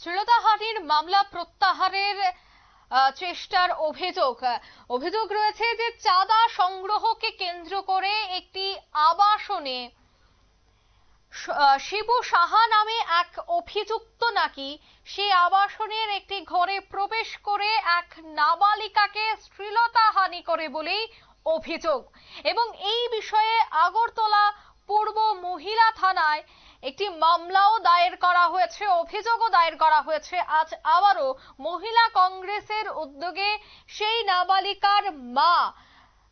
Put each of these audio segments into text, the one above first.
শ্লীলতাহানির মামলা প্রত্যাহারের চেষ্টার অভিযোগ। অভিযোগ রয়েছে যে চাঁদা সংগ্রহকে কেন্দ্র করে একটি আবাসনে শিবু সাহা নামে এক অভিযুক্ত নাকি সে আবাসনের একটি ঘরে প্রবেশ করে এক নাবালিকাকে শ্লীলতাহানি করে বলেই অভিযোগ। এবং এই বিষয়ে আগরতলা পূর্ব মহিলা থানায় একটি মামলাও দায়ের করা হয়েছে, অভিযোগও দায়ের করা হয়েছে। আজ আবারও মহিলা কংগ্রেসের উদ্যোগে সেই নাবালিকার মা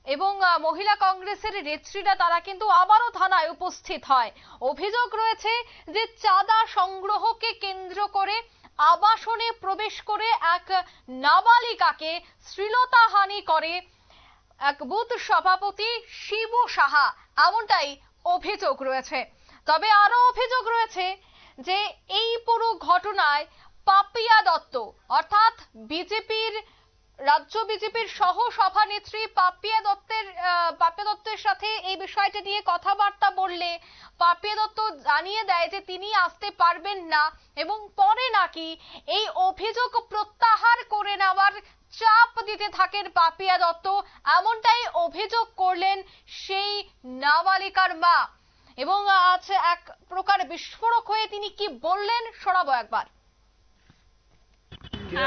এবং মহিলা কংগ্রেসের নেত্রীরা তারা কিন্তু আবারও থানায় উপস্থিত হয়। অভিযোগ রয়েছে যে চাঁদা সংগ্রহকে কেন্দ্র করে আবাসনে প্রবেশ করে এক নাবালিকাকে শ্লীলতাহানি করে এক বুথ সভাপতি শিবু সাহা। এমনটাই অভিযোগ রয়েছে। তবে আরও অভিযোগ রয়েছে যে এই পুরো ঘটনায় পাপিয়া দত্ত, অর্থাৎ বিজেপির, রাজ্য বিজেপির সহ সভানেত্রী পাপিয়া দত্তের পাপিয়া দত্তের সাথে এই বিষয়টা নিয়ে কথাবার্তা বললে পাপিয়া দত্ত জানিয়ে দেয় যে তিনি আসতে পারবেন না এবং পরে নাকি এই অভিযোগ প্রত্যাহার করে নেওয়ার চাপ দিতে থাকেন পাপিয়া দত্ত। এমনটাই অভিযোগ করলেন সেই নাবালিকার মা। এবং আছে এক প্রকার বিস্ফোরক হয়ে তিনি কি বললেন? শোনাবো একবার।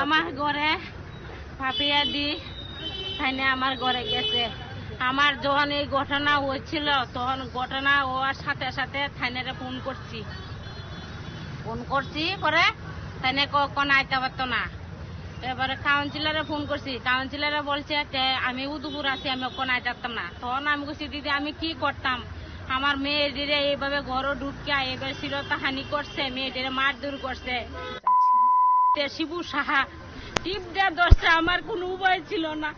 আমার ঘরে ভাপিয়া দি তাইনে আমার ঘরে গেছে। আমার যখন এই ঘটনা হয়েছিল তখন ঘটনা হওয়ার সাথে সাথে থাইনেরে ফোন করছি। ফোন করছি পরে তাইনে কখন আইতে পারতো না। এবারে কাউন্সিলারে ফোন করছি। কাউন্সিলারে বলছে আমি উদুপুর আছি আমি ওখানে আইতে পারতাম না। তখন আমি বলছি দিদি আমি কি করতাম? আমার মেয়েটিরে এইভাবে ঘরও ঢুকিয়া এবার শিরতা হানি করছে মেয়েটিরে মারধর করছে। শিবু সাহা টিপ দেওয়া দশটা আমার কোনো উপায় ছিল না।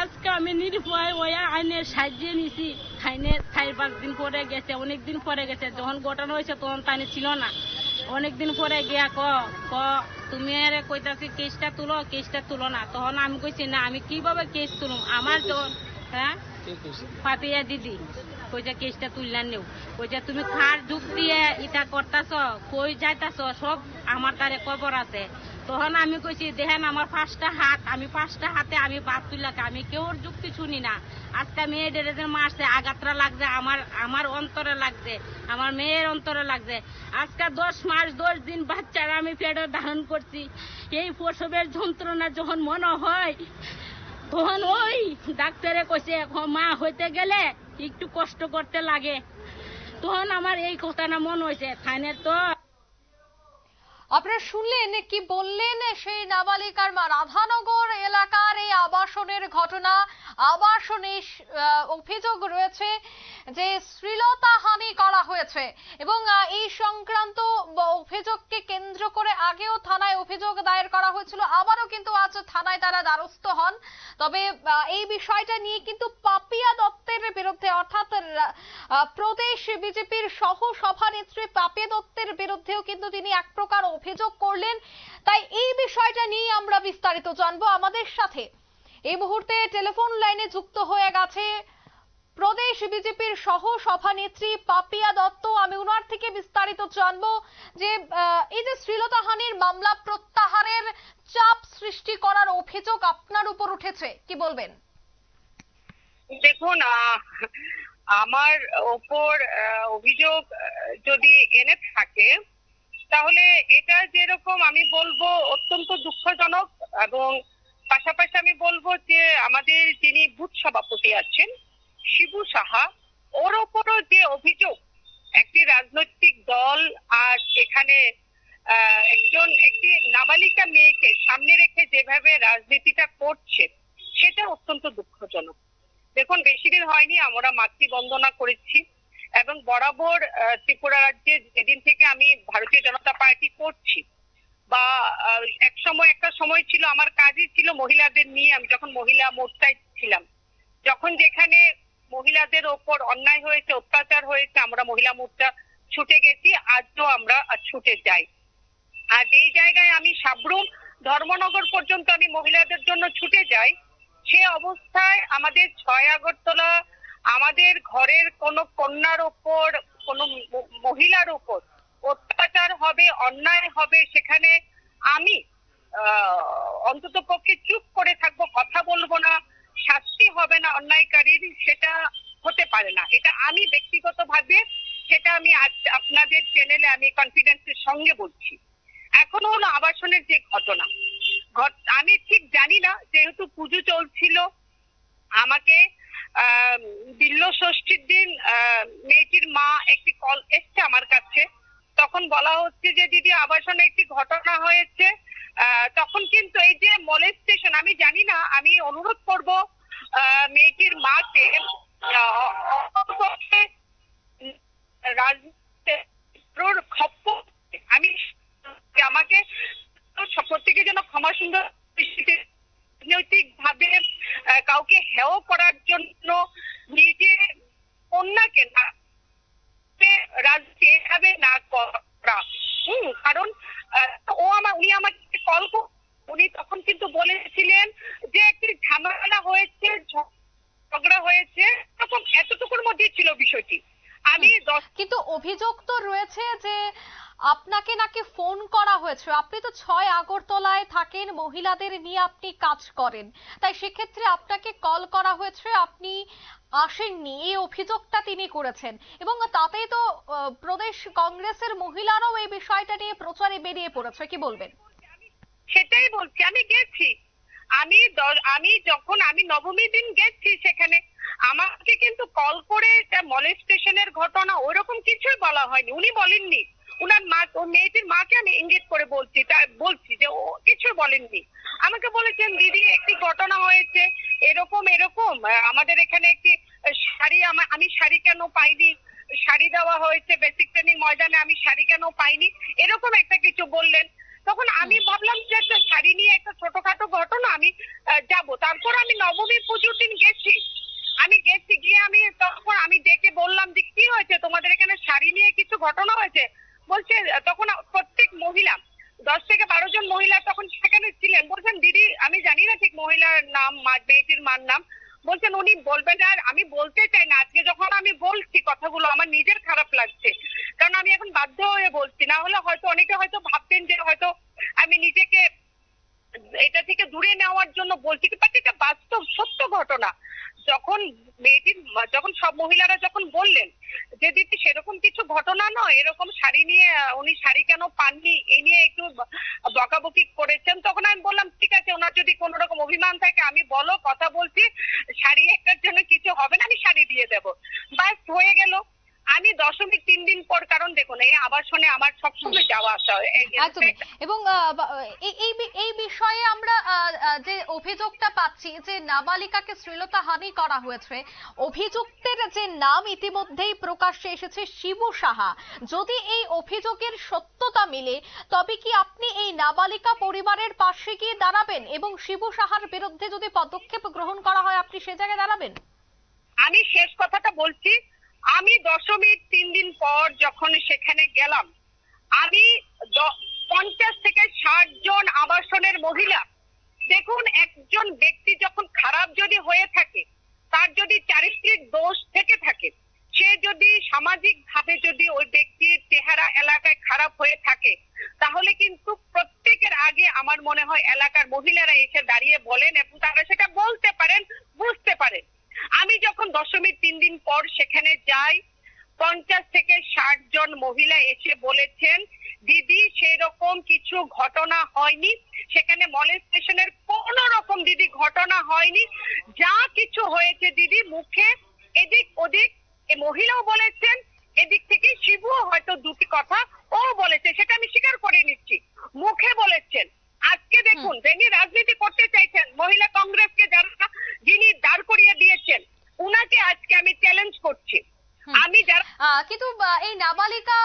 আজকে আমি নির্ভয় ওয়া আইনে সাজিয়ে নিছি। খাইনে চার পাঁচ দিন পরে গেছে অনেক দিন পরে গেছে। যখন ঘটনা হয়েছে তখন তানি ছিল না। অনেক দিন পরে গিয়া ক ক তুমি আরে কইতাছি কেসটা তুলো কেসটা তুলো না। তখন আমি কইছি না আমি কীভাবে কেস তুলুম? আমার যখন হ্যাঁ? পাতিয়া দিদি। কইছে কেসটা তুললাম নেও। কইছে তুমি খার যুগ দিয়ে ইটা করতাছ, কই যাইতাছ, সব আমার তারে খবর আছে। তখন আমি কইছি, দেখেন আমার পাঁচটা হাত, আমি পাঁচটা হাতে আমি বাদ তুলাকে আমি কেউর যুক্তি শুনি না। আজকে মেয়েদের যে মারছে আঘাতটা লাগছে, আমার আমার অন্তরে লাগছে, আমার মেয়ের অন্তরে লাগছে। আজকে দশ মাস, দশ দিন বাচ্চারা আমি পেটে ধারণ করছি। এই প্রসবের যন্ত্রণা যখন মনে হয়, তখন ওই ডাক্তারে কইছে মা, হইতে গেলে একটু কষ্ট করতে লাগে। তখন আমার এই কথাটা মনে হয়েছে ফাইনের তো আপনারা শুনলেন কি বললেন সেই নাবালিকার মা? রাধানগর এলাকার এই আবাসনের ঘটনা, আবাসনে অভিযোগ রয়েছে যে শ্লীলতাহানি করা হয়েছে এবং এই সংক্রান্ত অভিযোগকে কেন্দ্র করে আগেও থানায় অভিযোগ দায়ের করা হয়েছিল, আবারও কিন্তু আজ থানায় তারা দ্বারস্থ হন। তবে এই বিষয়টা নিয়ে কিন্তু পাপিয়া দত্তের বিরুদ্ধে অর্থাৎ প্রদেশ বিজেপির সহ সভানেত্রী পাপিয়া দত্তের বিরুদ্ধেও কিন্তু তিনি এক প্রকার অভিযোগ করলেন। তাই এই বিষয়টা নিয়ে আমরা বিস্তারিত জানব আমাদের সাথে। এই মুহূর্তে টেলিফোন লাইনে যুক্ত হয়ে গেছে প্রদেশ বিজেপির সহ সভানেত্রী পাপিয়া দত্ত। আমি উনার থেকে বিস্তারিত জানব যে এই যে শ্লীলতাহানির মামলা প্রত্যাহারের চাপ সৃষ্টি করার অভিযোগ আপনার উপর উঠেছে, কি বলবেন? দেখুন আমার ওপর অভিযোগ যদি এনে থাকে, তাহলে এটা যেরকম আমি বলব অত্যন্ত দুঃখজনক এবং পাশাপাশি আমি বলব যে আমাদের যিনি বুথ সভাপতি আছেন, শিবু সাহা, ওর ওপরও যে অভিযোগ, একটি রাজনৈতিক দল আর এখানে একজন, একটি নাবালিকা মেয়েকে সামনে রেখে যেভাবে রাজনীতিটা করছে, সেটা অত্যন্ত দুঃখজনক। দেখুন, বেশি দিন হয়নি, আমরা মাতৃবন্দনা করেছি। এবং বরাবর ত্রিপুরা রাজ্যে যেদিন থেকে আমি ভারতীয় জনতা পার্টি করছি, বা এক সময় একটা সময় ছিল, আমার কাজই ছিল মহিলাদের নিয়ে, আমি যখন মহিলা মোর্চায় ছিলাম, যখন যেখানে মহিলাদের ওপর অন্যায় হয়েছে, অত্যাচার হয়েছে, আমরা মহিলা মোর্চা ছুটে গেছি, আজও আমরা ছুটে যাই। আর এই জায়গায় আমি সাবরুম, ধর্মনগর পর্যন্ত আমি মহিলাদের জন্য ছুটে যাই সে অবস্থায় আমাদের ছয় আগরতলা, আমাদের ঘরের কোনো কন্যার ওপর, কোনো মহিলার ওপর অত্যাচার হবে, অন্যায় হবে, সেখানে আমি অন্তত পক্ষে চুপ করে থাকব, কথা বলব না, শাস্তি হবে না অন্যায়কারীর, সেটা হতে পারে না। এটা আমি ব্যক্তিগতভাবে, সেটা আমি আজ আপনাদের চ্যানেলে আমি কনফিডেন্সের সঙ্গে বলছি। এখন হলো আবাসনের যে ঘটনা। ঘট- আমি ঠিক জানি না, যেহেতু পুজো চলছিল, আমাকে বিল্ল ষষ্ঠীর দিন মেয়েটির মা একটি কল এসছে আমার কাছে। তখন বলা হচ্ছে যে, দিদি, আবাসনে একটি ঘটনা হয়েছে। তখন কিন্তু এই যে মলেস্টেশন আমি জানি না, আমি অনুরোধ করব মেয়েটির মাকে অন্ততপক্ষে আমি আমাকে প্রত্যেকের যেন ক্ষমা সুন্দর রাজনৈতিক ভাবে কাউকে হেয় করার জন্য নিজে কন্যাকে না রাজনীতি এভাবে না করা হুম কারণ আহ, ও আমার উনি আমাকে কল উনি তখন কিন্তু বলেছিলেন যে একটি ঝামেলা হয়েছে ঝগড়া হয়েছে এরকম এতটুকুর মধ্যেই ছিল বিষয়টি আমি দশ কিন্তু অভিযোগ তো রয়েছে যে আপনাকে নাকি ফোন করা হয়েছে আপনি তো ছয় আগরতলায় থাকেন মহিলাদের নিয়ে আপনি কাজ করেন। তাই সেক্ষেত্রে আপনাকে কল করা হয়েছে, আপনি আসেননি। এই অভিযোগটা তিনি করেছেন। এবং তাতেই তো প্রদেশ কংগ্রেসের মহিলারাও এই বিষয়টা নিয়ে প্রচারে বেরিয়ে পড়েছে। কি বলবেন? সেটাই বলছি, আমি গেছি। আমি আমি যখন, আমি নবমী দিন গেছি সেখানে, আমাকে কিন্তু কল করে মলেস্টেশনের ঘটনা ওরকম কিছুই বলা হয়নি। উনি বলেননি উনার মা ও মেয়েটির মাকে আমি ইঙ্গিত করে বলছি তা বলছি যে ও কিছু বলেননি। আমাকে বলেছেন, দিদি, একটি ঘটনা হয়েছে, এরকম এরকম। আমাদের এখানে একটি শাড়ি আমি শাড়ি কেন পাইনি? শাড়ি দেওয়া হয়েছে বেসিক ট্রেনিং ময়দানে আমি শাড়ি কেন পাইনি? এরকম একটা কিছু বললেন। তখন আমি ভাবলাম যে একটা শাড়ি নিয়ে একটা ছোটখাটো ঘটনা আমি যাব। তারপর আমি নবমী পুজোর দিন গেছি। আমি গেছি, গিয়ে আমি তখন আমি ডেকে বললাম যে, কি হয়েছে? তোমাদের এখানে শাড়ি নিয়ে কিছু ঘটনা হয়েছে? বলছে, তখন প্রত্যেক মহিলা, দশ থেকে বারো জন মহিলা তখন সেখানে ছিলেন। বলছেন, দিদি, আমি জানি না ঠিক মহিলার নাম মেয়েটির মার নাম। বলছেন, উনি বলবেন আর আমি বলতে চাই না। আজকে যখন আমি বলছি কথাগুলো, আমার নিজের খারাপ লাগছে। কারণ আমি এখন বাধ্য হয়ে বলছি। না হলে হয়তো অনেকে হয়তো ভাবতেন যে হয়তো আমি নিজেকে এটা থেকে দূরে নেওয়ার জন্য বলছি বাট এটা বাস্তব সত্য ঘটনা। যখন মেয়েটির, যখন সব মহিলারা যখন বললেন যে দিদি সেরকম কিছু ঘটনা নয়, এরকম শাড়ি নিয়ে, উনি শাড়ি কেন পাননি এই নিয়ে একটু বকাবকি করেছেন, তখন আমি বললাম, ঠিক আছে, ওনার যদি কোনো রকম অভিমান থাকে, আমি বলো, কথা বলছি, শাড়ি একটার জন্য কিছু হবে না, আমি শাড়ি দিয়ে দেবো। বাস হয়ে গেল। আমি দশমীর তিন দিন পর কারণ দেখুন এই আবাসনে আমার সবসময় যাওয়া আসা হয়। একদমই। এবং এই এই বিষয়ে আমরা যে অভিযোগটা পাচ্ছি যে নাবালিকাকে শ্লীলতা হানি করা হয়েছে অভিযুক্তের যে নাম ইতিমধ্যেই প্রকাশ্যে এসেছে শিবু সাহা। যদি এই অভিযোগের সত্যতা মিলে তবে কি আপনি এই নাবালিকা পরিবারের পাশে গিয়ে দাঁড়াবেন এবং শিবু সাহার বিরুদ্ধে যদি পদক্ষেপ গ্রহণ করা হয় আপনি সে জায়গায় দাঁড়াবেন? আমি শেষ কথাটা বলছি আমি দশমীর তিন দিন পর যখন সেখানে গেলাম, আমি পঞ্চাশ থেকে ষাট জন আবাসনের মহিলা। দেখুন, একজন ব্যক্তি যখন খারাপ যদি হয়ে থাকে, তার যদি চারিত্রিক দোষ থেকে থাকে, সে যদি সামাজিক ভাবে যদি ওই ব্যক্তির চেহারা এলাকায় খারাপ হয়ে থাকে, তাহলে কিন্তু প্রত্যেকের আগে আমার মনে হয় এলাকার মহিলারা এসে দাঁড়িয়ে বলেন এবং তারা সেটা বলতে পারেন, বুঝতে পারেন। আমি যখন দশমীর তিন দিন পর সেখানে যাই, পঞ্চাশ থেকে ষাট জন মহিলা এসে বলেছেন, দিদি, সেরকম কিছু ঘটনা হয়নি। সেখানে মলেস্টেশনের কোন রকম দিদি ঘটনা হয়নি। যা কিছু হয়েছে দিদি, মুখে এদিক ওদিক মহিলাও বলেছেন, এদিক থেকে শিবুও হয়তো দুটি কথা ও বলেছে, সেটা আমি স্বীকার করে নিচ্ছি। মুখে বলেছেন আজকে দেখুন যিনি রাজনীতি করতে চাইছেন মহিলা কংগ্রেসকে যারা যিনি দাঁড় করিয়ে দিয়েছেন উনাকে আজকে আমি চ্যালেঞ্জ করছি। আমি কিন্তু এই নাবালিকা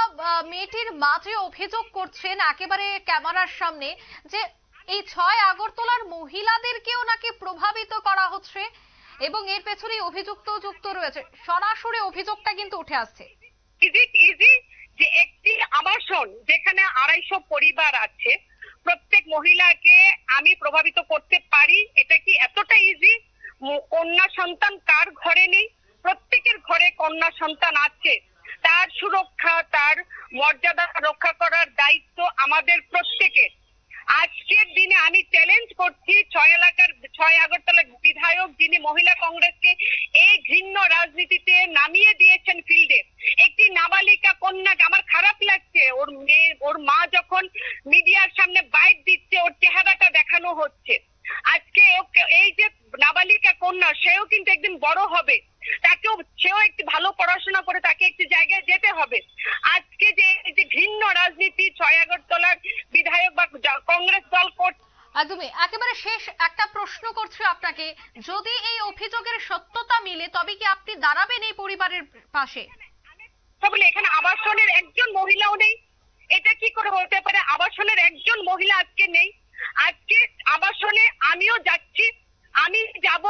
মেয়েটির মাঝে অভিযোগ করছেন একেবারে ক্যামেরার সামনে যে এই ছয় আগরতলার মহিলাদেরকেও নাকি প্রভাবিত করা হচ্ছে এবং এর পেছনে অভিযুক্ত যুক্ত রয়েছে। সরাসরি অভিযোগটা কিন্তু উঠে আসছে। ইজ ইজি যে একটি আবাসন যেখানে আড়াইশো পরিবার আছে প্রত্যেক মহিলাকে আমি প্রভাবিত করতে পারি, এটা কি এতটা ইজি কন্যা সন্তান কার ঘরে নেই? প্রত্যেকের ঘরে কন্যা সন্তান আছে। তার সুরক্ষা, তার মর্যাদা রক্ষা করার দায়িত্ব আমাদের প্রত্যেকের। আজকের দিনে আমি চ্যালেঞ্জ করছি ছয় এলাকার, ছয় আগরতলার বিধায়ক যিনি মহিলা কংগ্রেসকে এই ঘৃণ্য রাজনীতিতে নামিয়ে দিয়েছেন ফিল্ডে। একটি নাবালিকা কন্যাকে আমার খারাপ লাগছে। ওর মেয়ে, ওর মা যখন মিডিয়ার সামনে বাইট দিচ্ছে, ওর চেহারাটা দেখানো হচ্ছে। আজকে এই যে নাবালিকা কন্যা, সেও কিন্তু একদিন বড় হবে। তাকেও, সেও একটি ভালো পড়াশোনা করে তাকে একটি জায়গায় যেতে হবে আজকে যে এই যে ঘৃণ্য রাজনীতি ছয় আগরতলার বিধায়ক বা যা- কংগ্রেস দল করছে একদমই একেবারে শেষ একটা প্রশ্ন করছি আপনাকে। যদি এই অভিযোগের সত্যতা মিলে, তবে কি আপনি দাঁড়াবেন এই পরিবারের পাশে? বলে এখানে আবাসনের একজন মহিলাও নেই। এটা কি করে হতে পারে? আবাসনের একজন মহিলা আজকে নেই। আজকে আবাসনে আমিও যাচ্ছি, আমি যাব।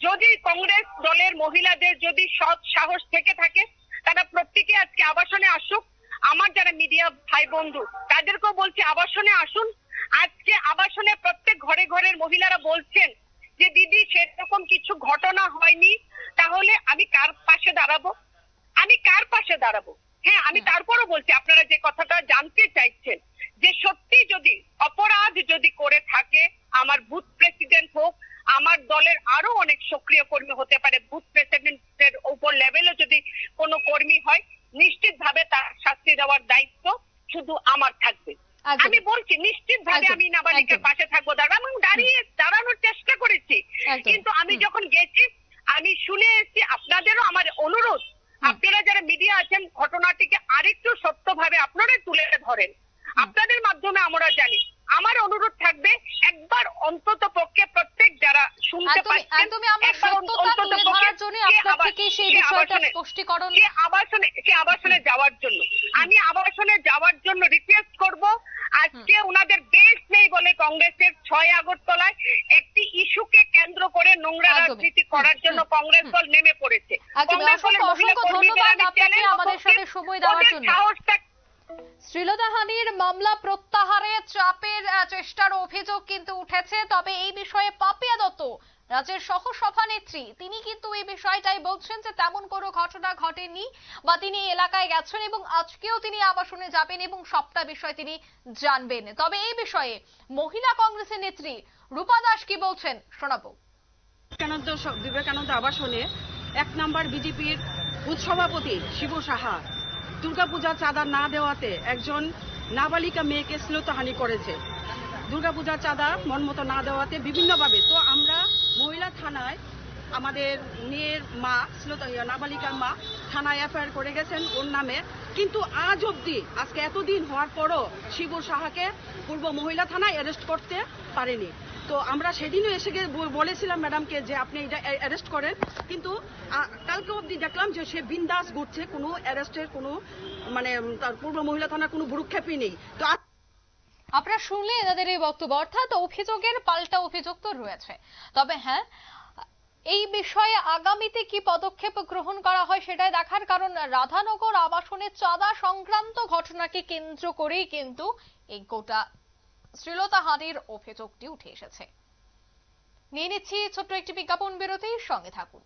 যদি কংগ্রেস দলের মহিলাদের যদি সৎ সাহস থেকে থাকে, তারা প্রত্যেকে আজকে আবাসনে আসুক। আমার যারা মিডিয়া ভাই বন্ধু তাদেরকেও বলছি আবাসনে আসুন। আজকে আবাসনে প্রত্যেক ঘরে ঘরের মহিলারা বলছেন যে দিদি সেরকম কিছু ঘটনা হয়নি। তাহলে আমি কার পাশে দাঁড়াবো? আমি কার পাশে দাঁড়াবো? হ্যাঁ আমি তারপরও বলছি আপনারা যে কথাটা জানতে চাইছেন যে সত্যি যদি অপরাধ যদি করে থাকে আমার বুথ প্রেসিডেন্ট হোক আমার দলের আরও অনেক সক্রিয় কর্মী হতে পারে বুথ প্রেসিডেন্টের উপর লেভেলে যদি কোনো কর্মী হয় নিশ্চিতভাবে তার শাস্তি দেওয়ার দায়িত্ব শুধু আমার থাকবে। আমি বলছি নিশ্চিতভাবে একদম, আমি নাবালিকার পাশে থাকব দাঁড়াবো এবং দাঁড়িয়ে দাঁড়ানোর চেষ্টা করেছি। কিন্তু আমি যখন গেছি আমি শুনে এসেছি আপনাদেরও আমার অনুরোধ আপনারা যারা মিডিয়া আছেন ঘটনাটিকে আরেকটু সত্যভাবে আপনারা তুলে ধরেন। আপনাদের মাধ্যমে আমরা জানি আমার অনুরোধ থাকবে একবার অন্তত পক্ষে প্রত্যেক যারা শুনতে পাচ্ছেন একদমই আমরা সত্যতা তুলে ধরার জন্য আপনার থেকে সেই বিষয়টা আবাসনে- স্পষ্টীকরণ আবাসনে আবাসনে যাওয়ার জন্য। আমি আবাসনে যাওয়ার জন্য রিকোয়েস্ট করব আজকে ওনাদের বেস নেই বলে কংগ্রেসের ছয় আগরতলায় একটি ইস্যুকে কেন্দ্র করে নোংরা রাজনীতি করার জন্য কংগ্রেস দল নেমে পড়েছে। কংগ্রেস দলের মহিলা কর্মীদের ধন্যবাদ আমি আপনাকে চ্যালেঞ্জ আমাদের সাথে সময় দেওয়ার জন্য। শ্রীলতাহানির মামলা প্রত্যাহারে চাপের চেষ্টার অভিযোগ কিন্তু উঠেছে। তবে এই বিষয়ে পাপিয়া দত্ত রাজ্যের সহ সভানেত্রী তিনি কিন্তু এই বিষয়টাই বলছেন যে তেমন কোনো ঘটনা ঘটেনি বা তিনি এলাকায় গেছেন এবং আজকেও তিনি আবাসনে যাবেন এবং সবটা বিষয় তিনি জানবেন। তবে এই বিষয়ে মহিলা কংগ্রেসের নেত্রী রূপা দাস কি বলছেন শোনাবো। বিবেকানন্দ বিবেকানন্দ আবাসনে এক নম্বর বিজেপির বুথ সভাপতি শিবু সাহা দুর্গাপূজা চাঁদা না দেওয়াতে একজন নাবালিকা মেয়েকে শ্লীলতাহানি করেছে। দুর্গাপূজার চাঁদা মন মতো না দেওয়াতে বিভিন্নভাবে। তো আমরা মহিলা থানায় আমাদের মেয়ের মা ইয়া, নাবালিকার মা থানায় এফআইআর করে গেছেন ওর নামে। কিন্তু আজ অবধি আজকে এতদিন হওয়ার পরও শিবু সাহাকে পূর্ব মহিলা থানায় অ্যারেস্ট করতে পারেনি। তো আমরা সেদিনও এসে গিয়ে বলেছিলাম ম্যাডামকে যে আপনি এটা অ্যারেস্ট করেন। কিন্তু কালকে অবধি দেখলাম যে সে বিন্দাস ঘুরছে কোনো অ্যারেস্টের কোনো মানে তার পূর্ব মহিলা থানার কোনো ভ্রুক্ষেপই নেই। তো আপনারা শুনলে এনাদের এই বক্তব্য, অর্থাৎ অভিযোগের পাল্টা অভিযোগ তো রয়েছে। তবে হ্যাঁ এই বিষয়ে আগামীতে কি পদক্ষেপ গ্রহণ করা হয় সেটাই দেখার কারণ রাধানগর আবাসনে চাঁদা সংক্রান্ত ঘটনাকে কেন্দ্র করেই কিন্তু এই গোটা শ্রীলতাহানির অভিযোগটি উঠে এসেছে। নিয়ে নিচ্ছি ছোট্ট একটি বিজ্ঞাপন বিরতির, সঙ্গে থাকুন।